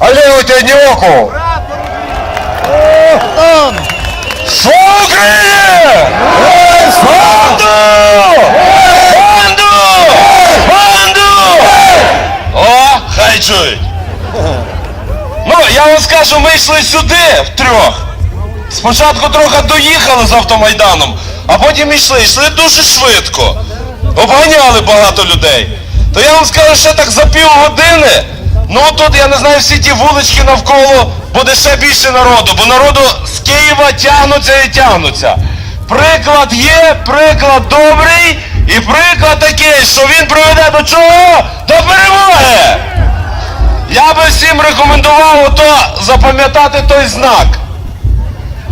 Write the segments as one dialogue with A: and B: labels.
A: а левый тебе не окол. Слава Україні! Банду! Банду! Банду! О, хай чують. Ну, я вам скажу, ми йшли сюди втрьох. Спочатку трохи доїхали з автомайданом, а потім йшли, йшли дуже швидко. Обганяли багато людей. То я вам скажу, ще так за півгодини, ну тут я не знаю, всі ті вулички навколо буде ще більше народу, бо народу з Києва тягнуться і тягнуться. Приклад є, приклад добрий, і приклад такий, що він приведе до чого? До перемоги! Я би всім рекомендував ото запам'ятати той знак.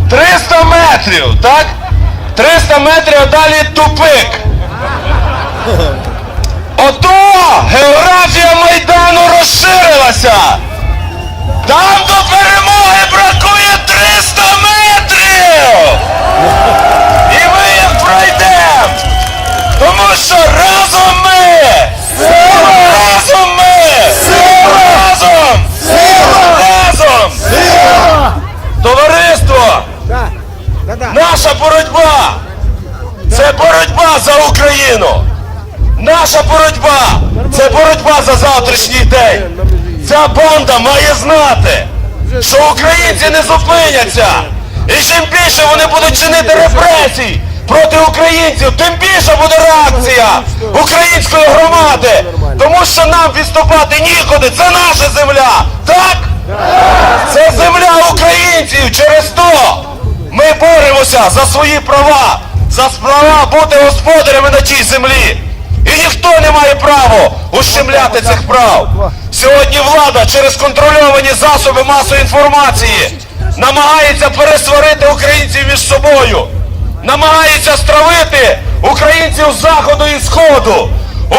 A: 300 метрів, так? 300 метрів, а далі тупик. Розширилася. Там до перемоги бракує 300 метрів. І ми їх пройдемо. Тому що разом ми! Разом ми! Разом! Разом! Товариство! Наша боротьба! Це боротьба за Україну! Наша боротьба! Це боротьба за завтрашній день! Ця банда має знати, що українці не зупиняться! І чим більше вони будуть чинити репресій проти українців, тим більше буде реакція української громади! Тому що нам відступати нікуди, це наша земля! Так? Це земля українців! Через то ми боремося за свої права, за права бути господарями на тій землі. І ніхто не має права ущемляти цих прав. Сьогодні влада через контрольовані засоби масової інформації намагається пересварити українців між собою, намагається стравити українців з заходу і сходу,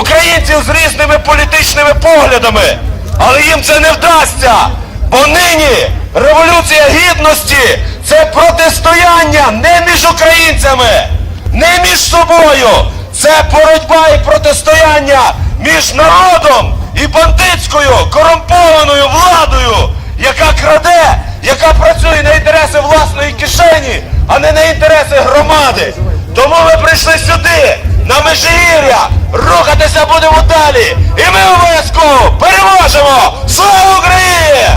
A: українців з різними політичними поглядами. Але їм це не вдасться. Бо нині революція гідності це протистояння не між українцями, не між собою. Це боротьба і протистояння між народом і бандитською корумпованою владою, яка краде, яка працює на інтереси власної кишені, а не на інтереси громади. Тому ми прийшли сюди, на Межигір'я, рухатися будемо далі. І ми обов'язково переможемо! Слава Україні!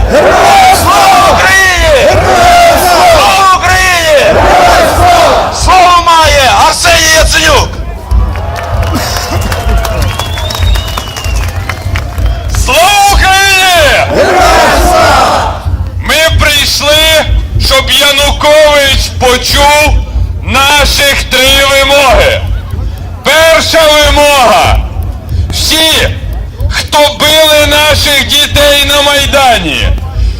B: Почув наших три вимоги. Перша вимога. Всі, хто били наших дітей на Майдані,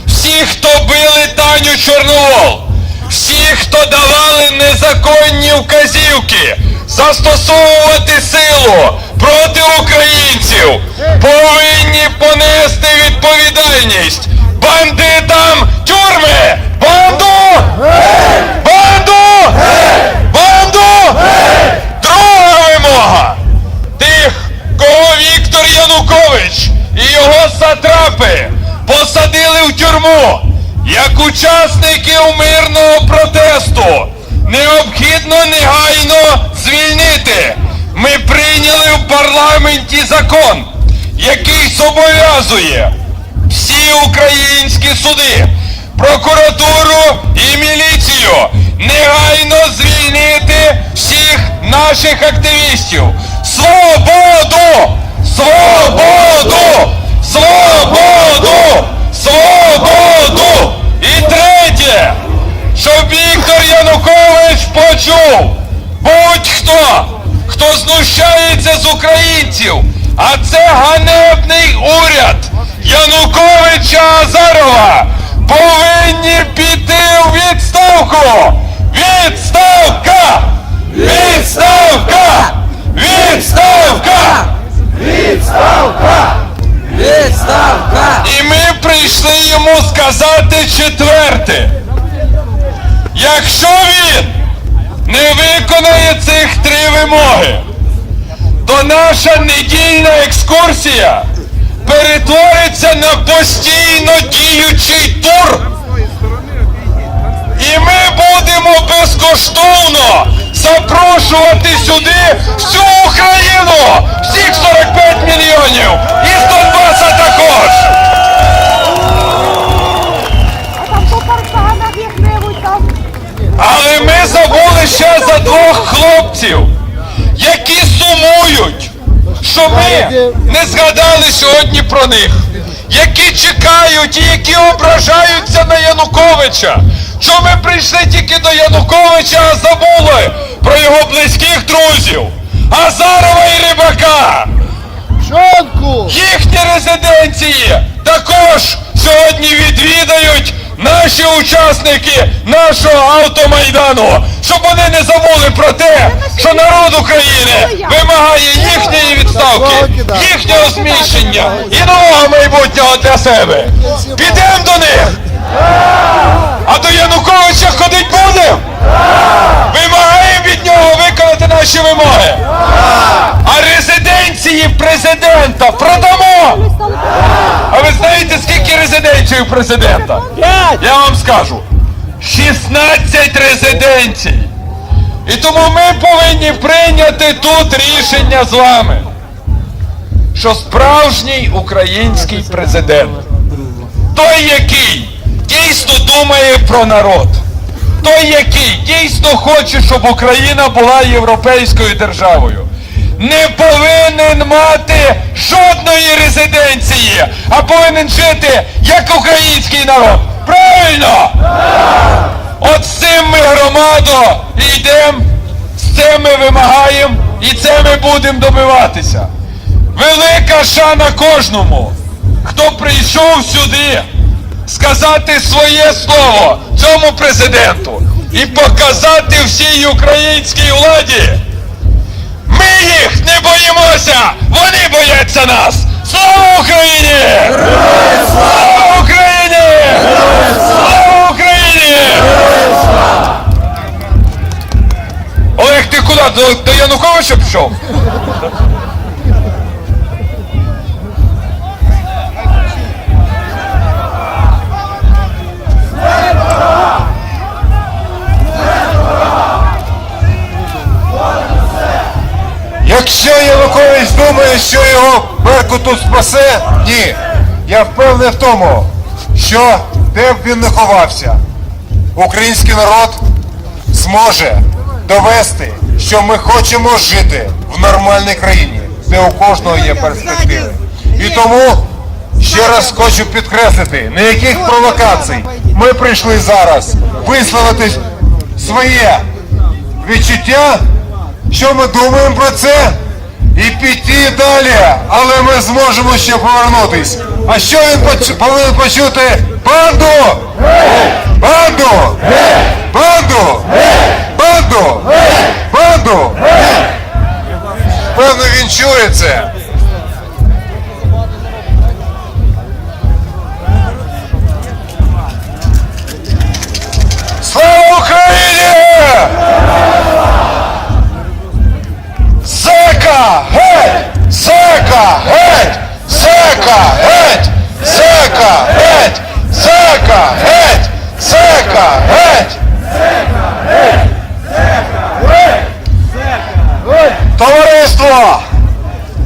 B: всі, хто били Таню Чорновол, всі, хто давали незаконні вказівки застосовувати силу проти українців, повинні понести відповідальність. Бандитам тюрми! Банду! Банду! Друга вимога! Тих, кого Віктор Янукович і його сатрапи посадили в тюрму як учасників мирного протесту. Необхідно негайно звільнити. Ми прийняли в парламенті закон, який зобов'язує всі українські суди, прокуратуру і міліцію негайно звільнити всіх наших активістів. Свободу! Свободу! Свободу! Свободу! І третє, щоб Віктор Янукович почув, будь-хто, хто знущається з українців, а це ганебний уряд Януковича Азарова, повинні піти у відставку! Відставка! Вимоги, то наша недільна екскурсія перетвориться на постійно діючий тур. І ми будемо безкоштовно запрошувати сюди всю Україну, всіх 45 мільйонів, і з Донбаса також. Не згадали сьогодні про них, які чекають і які ображаються на Януковича. Що ми прийшли тільки до Януковича, а забули про його близьких друзів, Азарова і Рибака. Їхні резиденції також сьогодні відвідають наші учасники нашого автомайдану, щоб вони не забули про те, що народ України вимагає їхньої відставки, їхнього зміщення і нового майбутнього для себе. Підемо до них. А до Януковича ходить будемо? Вимагаємо від нього виконати наші вимоги. А резиденції президента продамо! А ви знаєте, скільки резиденцій у президента? Я вам скажу. 16 резиденцій. І тому ми повинні прийняти тут рішення з вами, що справжній український президент, той, який дійсно думає про народ, той, який дійсно хоче, щоб Україна була європейською державою, не повинен мати жодної резиденції, а повинен жити як український народ. Правильно? От з цим ми громадо йдемо, з цим ми вимагаємо і це ми будемо добиватися. Велика шана кожному, хто прийшов сюди сказати своє слово цьому президенту і показати всій українській владі. Ми їх не боїмося! Вони бояться нас! Слава Україні! Слава! Слава Україні! Олег, ти куди? До, до Януковича пішов?
C: Якщо Янукович думає, що його Беркут тут спасе, ні. Я впевнений в тому, що де б він не ховався, український народ зможе довести, що ми хочемо жити в нормальній країні, де у кожного є перспективи. І тому ще раз хочу підкреслити, ніяких провокацій. Ми прийшли зараз висловити своє відчуття що ми думаємо про це і піти далі, але ми зможемо ще повернутись. А що він почути? Банду! Банду!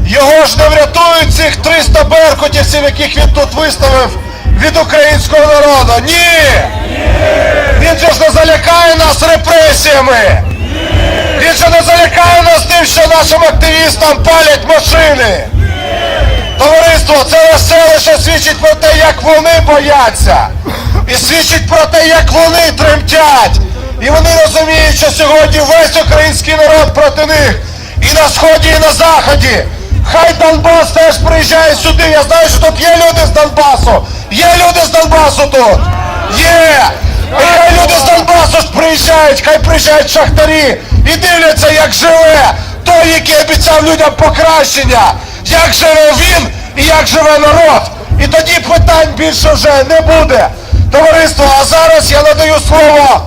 C: Його ж не врятують цих 300 беркутівців, яких він тут виставив від українського народу. Ні! Він же ж не залякає нас репресіями! Він же не залякає нас тим, що нашим активістам палять машини! Товариство, це лише лише свідчить про те, як вони бояться. І свідчить про те, як вони тремтять. І вони розуміють, що сьогодні весь український народ проти них. І на сході, і на заході. Хай Донбас теж приїжджає сюди. Я знаю, що тут є люди з Донбасу. Є люди з Донбасу тут. Є. І хай люди з Донбасу приїжджають, хай приїжджають шахтарі і дивляться, як живе той, який обіцяв людям покращення, як живе він і як живе народ. І тоді питань більше вже не буде. Товариство, а зараз я надаю слово.